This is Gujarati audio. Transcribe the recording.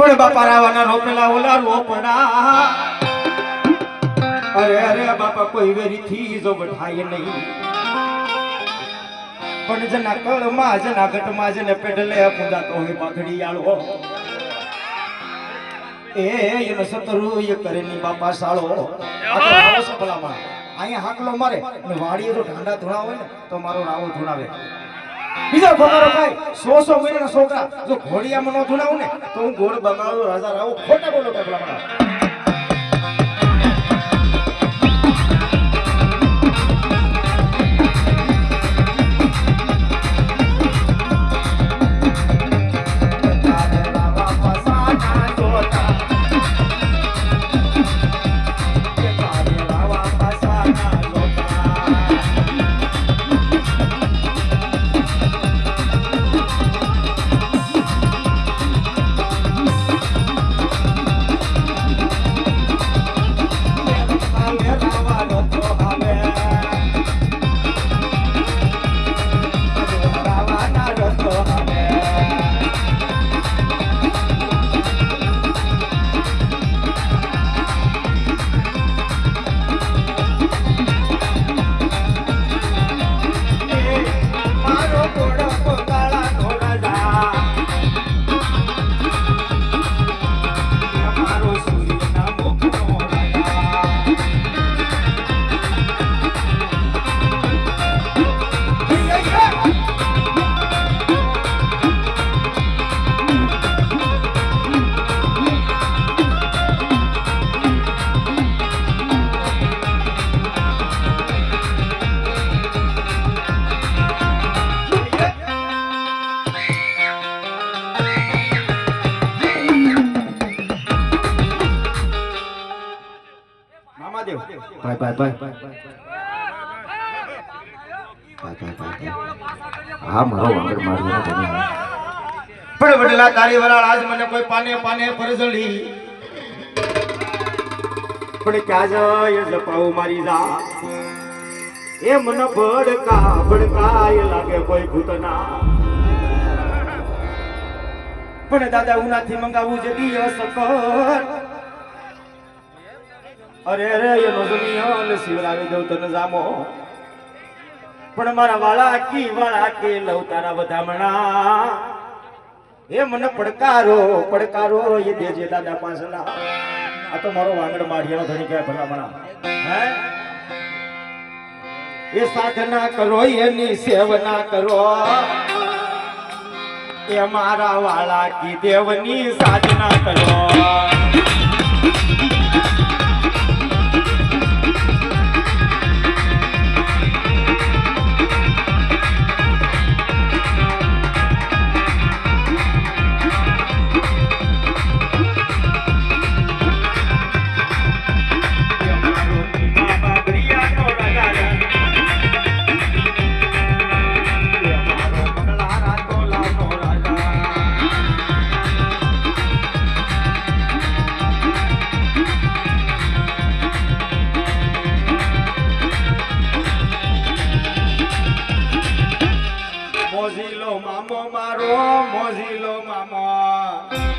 બાપા રાવાના રોપેલા ઓલા રોપડા. અરે અરે, બાપા, કોઈ વેરીથી જો બઠાય નહીં. પણ જના કળમાં જના ઘટમાં જને પેડલે પૂજા તો હોય પાઘડી આળો એ, એનો સતરુ એ કરેની બાપા સાળો. ભલામાં અહીંયા હાકલો મારે. અને વાડીએ જો ઢાંડા ધોણા હોય ને, તો મારો રાવો ધોણાવે બીજા ભગારો ભાઈ સો સો મહિનાના છોકરા, જો ઘોડિયામાં ન ધોણાવું ને, તો હું ઘોડ બનાવ્યો રાજા રાવો ખોટા બોલો કે ભાઈ ભાઈ ભાઈ ભાઈ ભાઈ ભાઈ હા, મારો વાંગડ માર્યો ને પણ વડલા તારી વરાળ આજ મને કોઈ પાને પાને પરજળી પણ ક્યાં જાય જપાવું મારી જા એ મને ભડકા, ભડકાય લાગે કોઈ ભૂતના. પણ દાદા ઉનાથી મંગાવું છે દિયસ કર અરે અરે એનો દુનિયા શિવરાવી દઉં તને જામો. પણ મારા વાળા કી વાળા કે લઉં તારા વધામણા. એ મને પડકારો પડકારો એ દેજે દાદા પાસલા આ તો મારો વાંગડ માઢિયાનો ધણી કહેવાય ભલામણા. હે? એ સાધના કરો, એની સેવના કરો. એ મારા વાળા કી દેવની સાધના કરો. મોજીલો મામો મારો મોજીલો મામો.